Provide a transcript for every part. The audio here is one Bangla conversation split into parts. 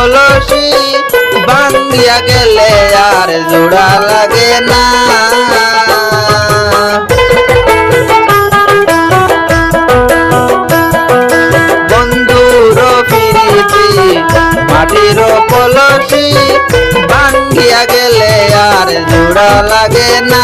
কলসি বান্দিয়া গেলে আর জোড়া লাগে না। বন্ধুর ফিরিছি, মাটির কলসি বান্দিয়া গেলে আর জোড়া লাগে না।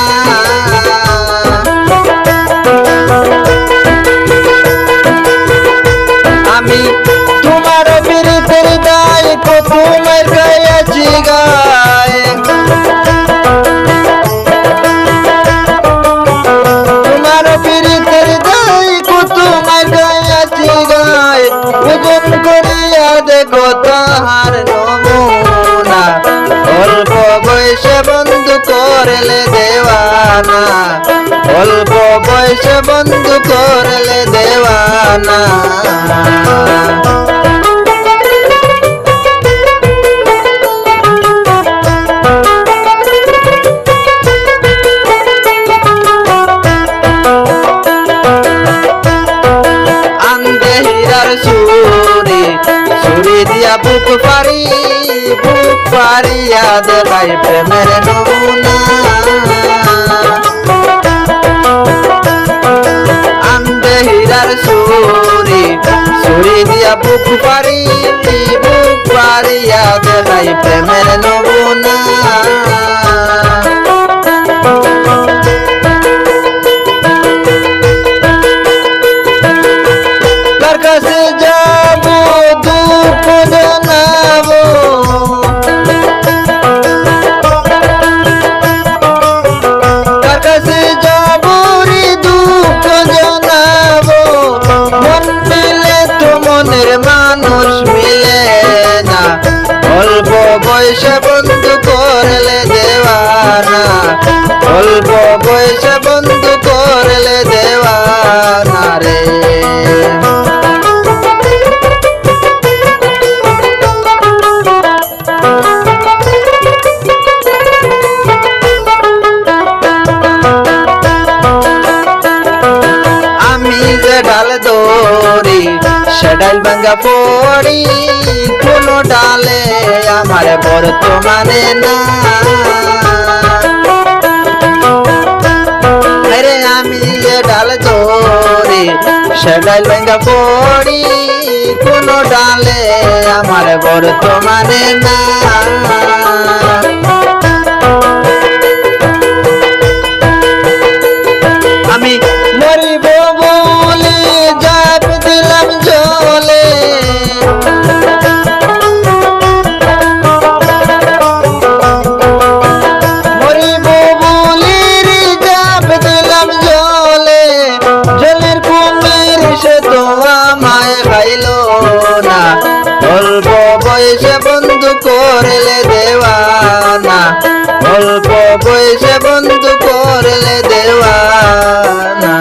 বয়সে বন্ধু করলে দেওয়ানা। অল্প বয়সে বন্ধু করলে দেওয়ানা। আন্দে হীরার সুরে সুরে দিয়া বুক পারি বুক পারিয়া দেখাই প্রেমের নমুনা। আন্দে হীরার সুরে সুরে দিয়া বুক পারি বুক পারিয়া দেখাই প্রেমের নমুনা। দৌড়ি সে ডাল ভাঙ্গা পড়ি কোন ডালে আমার বর্তমানে না। আরে আমি ডাল দৌড়ি সে ডাল ভাঙ্গা পড়ি কোন ডালে আমার বর্তমানে না। বন্ধু করলে দেওয়ানা।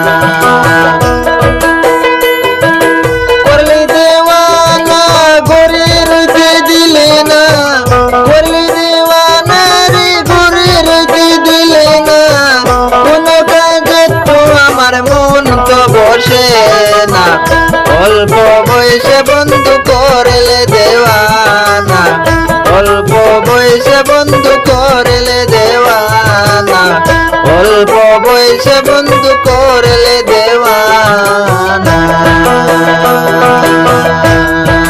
করলে দেওয়ানা গরে রইতে দিলে না। করলে দেওয়ানা রে গরে রইতে দিলে না। কোন কাজে তো আমার মন তো বসে না। অল্প করলে দেওয়ানা অল্প বয়সে বন্ধু করে